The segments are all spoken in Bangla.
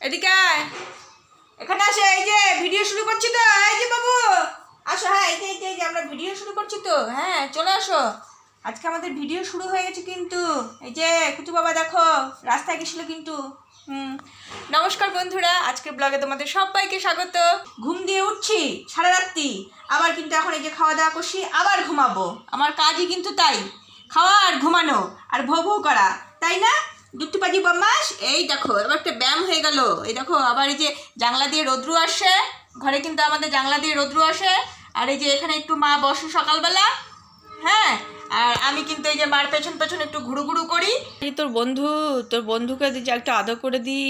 এদিকে এখানে আসে এই যে ভিডিও শুরু করছি তো এই যে বাবু। আসো হ্যাঁ এই যে এই যে, আমরা ভিডিও শুরু করছি তো। হ্যাঁ চলে আসো। আজকে আমাদের ভিডিও শুরু হয়ে গেছে কিন্তু। এই যে কুচু বাবা দেখো রাস্তায় গেছিল কিন্তু। হুম। নমস্কার বন্ধুরা আজকের ব্লগে তোমাদের সবাইকে স্বাগত। ঘুম দিয়ে উঠছি সারা রাত্রি। আবার কিন্তু এখন এই যে খাওয়া দাওয়া করছি আবার ঘুমাবো। আমার কাজই কিন্তু তাই। খাওয়া আর ঘুমানো আর ভৌ ভৌ করা তাই না? দুট্টুপাজি বম্মাস এই দেখো এবার একটা ব্যায়াম হয়ে গেল। এই দেখো, আবার এই যে জানলা দিয়ে রোদ্রু আসে, ঘরে কিন্তু আমাদের জানলা দিয়ে রোদ্রু আসে। আর এই যে এখানে একটু মা বসে সকালবেলা হ্যাঁ? আর আমি কিন্তু এই যে মার পেছন পেছন একটু ঘুরু ঘুরু করি। তোর বন্ধু, তোর বন্ধুকে যে একটা আদর করে দি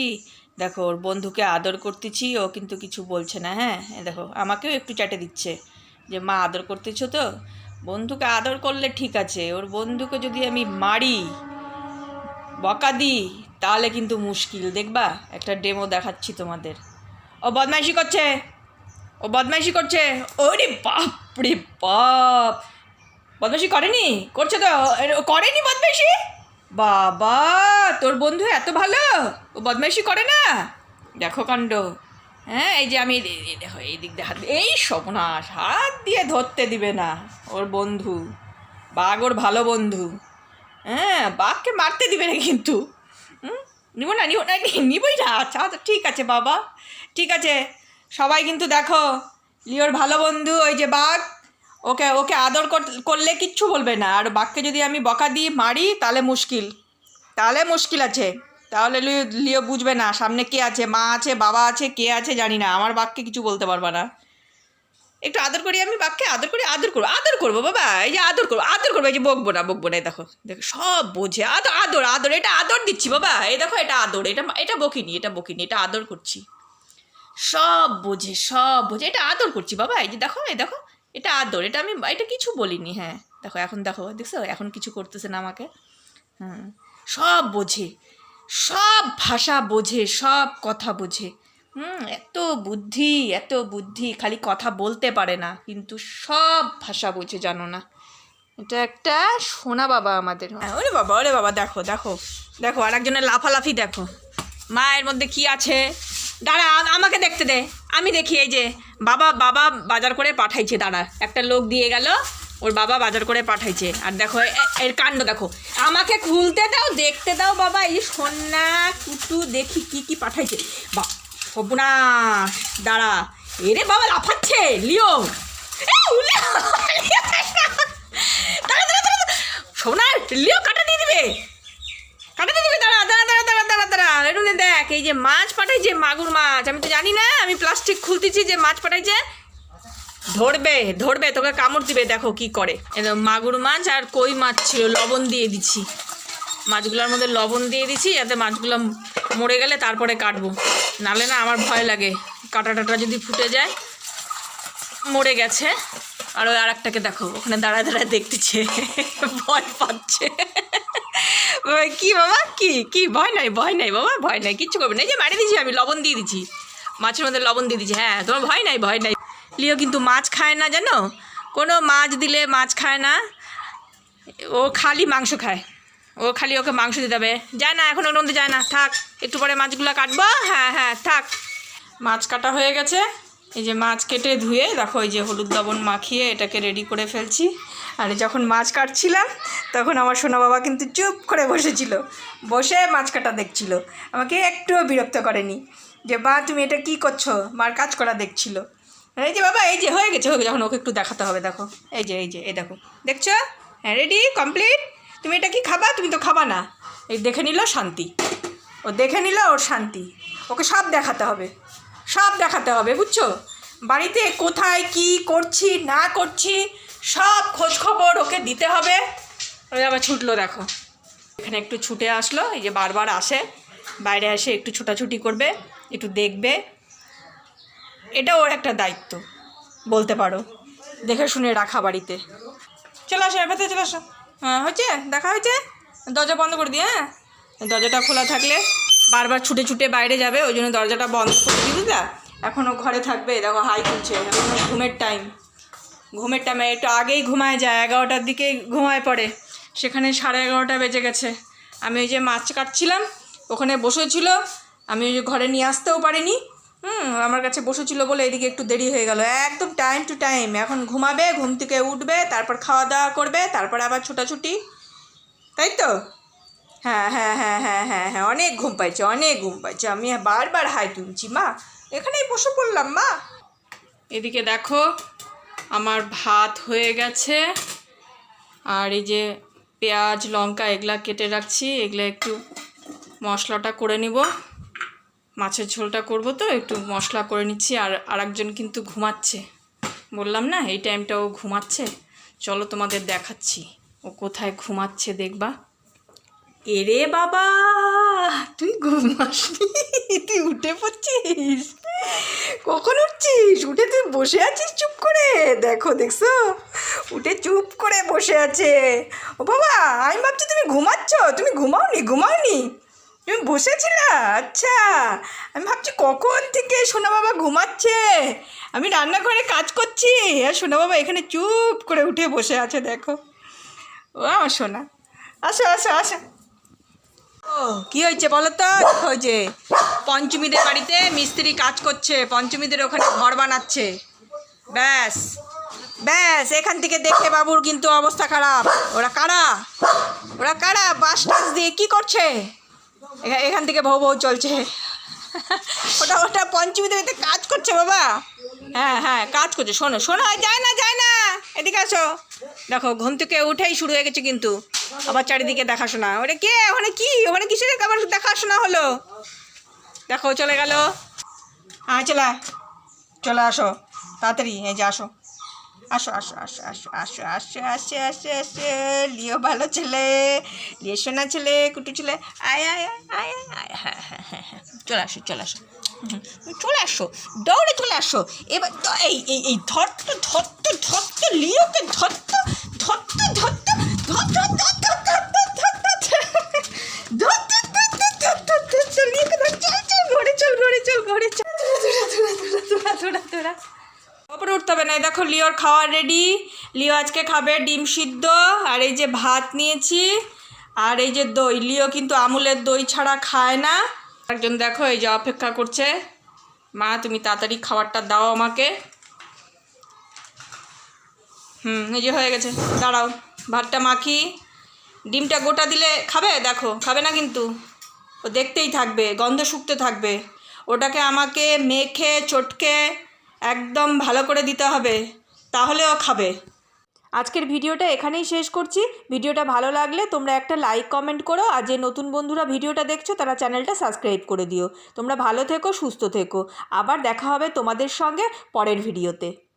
দেখো, ওর বন্ধুকে আদর করতেছি, ও কিন্তু কিছু বলছে না হ্যাঁ? দেখো, আমাকেও একটু চাটে দিচ্ছে যে, মা, আদর করতেছো তো? বন্ধুকে আদর করলে ঠিক আছে, ওর বন্ধুকে যদি আমি মারি বকা দিই তাহলে কিন্তু মুশকিল। দেখবা, একটা ডেমো দেখাচ্ছি তোমাদের। ও বদমাইশি করছে, ও বদমাইশি করছে। ওরে বাপ রে বাপ! বদমাইশি করেনি? করছে তো? করেনি বদমাইশি? বাবা, তোর বন্ধু এত ভালো? ও বদমাইশি করে না? দেখো কাণ্ড। হ্যাঁ এই যে আমি দেখো, এই দিক দিয়ে- এই সপনাশ হাত দিয়ে ধরতে দিবে না ওর বন্ধু। বাঘ ওর ভালো বন্ধু। হ্যাঁ বাঘকে মারতে দিবে না কিন্তু। নিব না নিব না নিবই না। আচ্ছা আচ্ছা ঠিক আছে বাবা। ঠিক আছে, সবাই কিন্তু দেখো, লিওর ভালো বন্ধু, ওই যে বাঘ, ওকে ওকে আদর কর- করলে কিচ্ছু বলবে না। আর বাঘকে যদি আমি বকা দিয়ে মারি, তাহলে মুশকিল। তাহলে মুশকিল আছে। তাহলে লিও বুঝবে না, সামনে কে আছে, মা আছে, বাবা আছে, কে আছে জানি না। আমার বাঘকে কিছু বলতে পারবে না। একটু আদর করি আমি বাঘকে আদর করি, আদর করব আদর করব বাবা, এই যে আদর করব আদর করব, এই যে বকবো না বকবো না, এই দেখো দেখো, সব বোঝে আদর আদর আদর, এটা আদর দিচ্ছি বাবা, এই দেখো, এটা আদর, এটা এটা বকিনি এটা বকিনি, এটা আদর করছি। সব বোঝে সব বোঝে, এটা আদর করছি বাবা, এই যে দেখো, এই দেখো, এটা আদর, এটা আমি এটা কিছু বলিনি হ্যাঁ দেখো, এখন দেখো, দেখছ, এখন কিছু করতেছে না আমাকে, হুম, সব বোঝে, সব ভাষা বোঝে, সব কথা বোঝে হুম এত বুদ্ধি এত বুদ্ধি খালি কথা বলতে পারে না কিন্তু সব ভাষা বোঝে জানো না। এটা একটা সোনা বাবা আমাদের হ্যাঁ, ওরে বাবা ওরে বাবা দেখো দেখো দেখো আর একজনের লাফালাফি দেখো। মায়ের মধ্যে কি আছে? দাঁড়া আমাকে দেখতে দে। আমি দেখি এই যে বাবা বাবা বাজার করে পাঠাইছে দাঁড়া। একটা লোক দিয়ে গেল ওর বাবা বাজার করে পাঠাইছে। আর দেখো এর কাণ্ড দেখো। আমাকে খুলতে দাও দেখতে দাও বাবা এই সন্না কুটু দেখি কি কি পাঠাইছে। বা সর্বনাশ। দাঁড়া। এরে বাবা, লাফাচ্ছে। লিও। সোনার লিও কাটা দিয়ে দিবে। কাটাতে দিবে, দাঁড়া দাঁড়া দাঁড়া দাঁড়া দাঁড়া দাঁড়া। একটু দেখ, এই যে মাছ পাঠাইছে, মাগুর মাছ। আমি তো জানি না, আমি প্লাস্টিক খুলতেছি যে মাছ পাঠাইছে। ধরবে ধরবে, তোকে কামড় দিবে। দেখো কি করে। মাগুর মাছ আর কই মাছ ছিল, লবণ দিয়ে দিচ্ছি। মাছগুলোর মধ্যে লবণ দিয়ে দিচ্ছি যাতে মাছগুলো মরে গেলে তারপরে কাটবো। নালে না আমার ভয় লাগে কাটা টাটা যদি ফুটে যায়, মরে গেছে। আর ওই আর একটাকে দেখো, ওখানে দাঁড়ায় দাঁড়ায় দেখতেছে, ভয় পাচ্ছে। কি বাবা, কি কি, ভয় নাই ভয় নাই বাবা, ভয় নাই, কিচ্ছু করবে না। এই যে মারি দিচ্ছি আমি, লবণ দিয়ে দিচ্ছি মাছের মধ্যে লবণ দিয়ে দিচ্ছি হ্যাঁ তোমার ভয় নাই ভয় নাই। লিও কিন্তু মাছ খায় না, জানো? কোনো মাছ দিলে মাছ খায় না, ও খালি মাংস খায়। ও খালি ওকে মাংস দিতে হবে। যায় না, এখন ওর মধ্যে যায় না। থাক, একটু পরে মাছগুলো কাটবো। হ্যাঁ হ্যাঁ থাক। মাছ কাটা হয়ে গেছে। এই যে মাছ কেটে ধুয়ে, দেখো এই যে হলুদ লবণ মাখিয়ে এটাকে রেডি করে ফেলছি। আর যখন মাছ কাটছিলাম, তখন আমার সোনা বাবা কিন্তু চুপ করে বসেছিল। বসে মাছ কাটা দেখছিল। আমাকে একটুও বিরক্ত করেনি। যে, বা, তুমি এটা কি করছ? মার কাজ করা দেখছিল। এই যে বাবা, এই যে হয়ে গেছে হয়ে গেছে। এখন ওকে একটু দেখাতে হবে, দেখো। এই যে এই যে, এই দেখো। দেখছ? হ্যাঁ রেডি কমপ্লিট তুমি এটা কি খাবা? তুমি তো খাবা না। এই দেখে নিল শান্তি। ও দেখে নিল ওর শান্তি। ওকে সব দেখাতে হবে। সব দেখাতে হবে, বুঝছ? বাড়িতে কোথায় কি করছি, না করছি, সব খোঁজখবর ওকে দিতে হবে। ওই আবার ছুটলো দেখো। এখানে একটু ছুটে আসলো, এই যে বারবার আসে। বাইরে এসে একটু ছোটাছুটি করবে, একটু দেখবে। এটা ওর একটা দায়িত্ব, বলতে পারো। দেখে শুনে রাখা বাড়িতে। চলে আসো এর ভেতরে চলে আসো। হ্যাঁ হয়েছে? দেখা হয়েছে? দরজা বন্ধ করে দিয়ে হ্যাঁ? দরজাটা খোলা থাকলে বারবার ছুটে ছুটে বাইরে যাবে, ওই জন্য দরজাটা বন্ধ করে দিবি দা এখনও ঘরে থাকবে দেখো, হাই তুলছে এখনও ঘুমের টাইম ঘুমের টাইমে একটু আগেই ঘুমায় যায়, এগারোটার দিকে ঘুমায় পড়ে। সেখানে সাড়ে এগারোটা বেজে গেছে। আমি ওই যে মাছ কাটছিলাম, ওখানে বসেছিল, আমি ওই যে ঘরে নিয়ে আসতেও পারিনি। হুম, আমার কাছে বসেছিল বলে এদিকে একটু দেরি হয়ে গেল। একদম টাইম টু টাইম এখন ঘুমাবে, ঘুম থেকে উঠবে, তারপর খাওয়া দাওয়া করবে, তারপর আবার ছোটাছুটি। তাই তো? হ্যাঁ হ্যাঁ হ্যাঁ হ্যাঁ হ্যাঁ হ্যাঁ অনেক ঘুম পাইছে, অনেক ঘুম পাইছে। আমি বারবার হাই তুলছি, মা। এখানেই বসে পড়লাম, মা। এদিকে দেখো, আমার ভাত হয়ে গেছে। আর এই যে পেঁয়াজ, লঙ্কা, এগুলা কেটে রাখছি। এগুলো একটু মশলাটা করে নিব। মাছের ঝোলটা করব তো, একটু মশলা করে নিচ্ছি, আর আরেকজন কিন্তু ঘুমাচ্ছে। বললাম না, এই টাইমটা ও ঘুমাচ্ছে? চলো তোমাদের দেখাচ্ছি, ও কোথায় ঘুমাচ্ছে দেখবা। এরে বাবা, তুই ঘুমাসনি? তুই উঠে পড়ছিস? কখন উঠছিস? উঠে তুই বসে আছিস চুপ করে? দেখো, দেখছ? উঠে চুপ করে বসে আছে। ও বাবা, আমি ভাবছি তুমি ঘুমাচ্ছ? তুমি ঘুমাওনি? ঘুমাওনি? তুমি বসেছিলা? আচ্ছা। আমি ভাবছি কখন থেকে সোনা বাবা ঘুমাচ্ছে? আমি রান্নাঘরে কাজ করছি। আর সোনা বাবা এখানে চুপ করে উঠে বসে আছে, দেখো। ও, আমার সোনা। আসো আসো আসো। ও, কি হয়েছে বলো তো? যে পঞ্চমীদের বাড়িতে মিস্ত্রি কাজ করছে, পঞ্চমীদের ওখানে ঘর বানাচ্ছে। ব্যাস ব্যাস, এখান থেকে দেখে বাবুর কিন্তু অবস্থা খারাপ। ওরা কারা? ওরা কারা? বাস টাস দিয়ে কী করছে? এখান থেকে ভৌ ভৌ চলছে। ওটা ওটা পঞ্চমীদের বাড়িতে কাজ করছে বাবা। হ্যাঁ হ্যাঁ কাজ করছে। শোনো শোনো যায় না যায় না। এদিকে আসো। দেখো, ঘুম থেকে উঠেই শুরু হয়ে গেছে কিন্তু। আবার চারিদিকে দেখাশোনা। ওটা কে? ওখানে কি? ওখানে কিসের আবার দেখাশোনা হলো? দেখো, চলে গেল। হ্যাঁ চলে চলে আসো। তাড়াতাড়ি, এই যে আসো। আসো আসো আসো আসো আসো আসো আসো আসো আসো। লিও ভালো ছেলে, লিও সোনা ছেলে, কুটু ছেলে। আয় আয় আয় আয় আয় হ্যাঁ হ্যাঁ হ্যাঁ হ্যাঁ চলে আসো চলে আসো। চলে আসো। দৌড়ে চলে আসো। এবার তো এই এই ধর ধরতো লিওর খাওয়া রেডি লিও আজকে খাবে ডিম সিদ্ধ, আর এই যে ভাত নিয়েছি, আর এই যে দই। লিও কিন্তু আমুলের দই ছাড়া খায় না। একজন দেখো এই যে অপেক্ষা করছে। মা, তুমি তাড়াতাড়ি খাবারটা দাও আমাকে। হুম, এই যে হয়ে গেছে। দাঁড়াও, ভাতটা মাখি। ডিমটা গোটা দিলে খাবে? দেখো, খাবে না কিন্তু। ও দেখতেই থাকবে, গন্ধ শুকতে থাকবে। ওটাকে আমাকে মেখে, চটকে একদম ভালো করে দিতে হবে, তাহলেও খাবে। আজকের ভিডিওটা এখানেই শেষ করছি। ভিডিওটা ভালো লাগলে তোমরা একটা লাইক, কমেন্ট করো, আর যে নতুন বন্ধুরা ভিডিওটা দেখছ, তারা চ্যানেলটা সাবস্ক্রাইব করে দিও। তোমরা ভালো থেকো, সুস্থ থেকো। আবার দেখা হবে তোমাদের সঙ্গে পরের ভিডিওতে।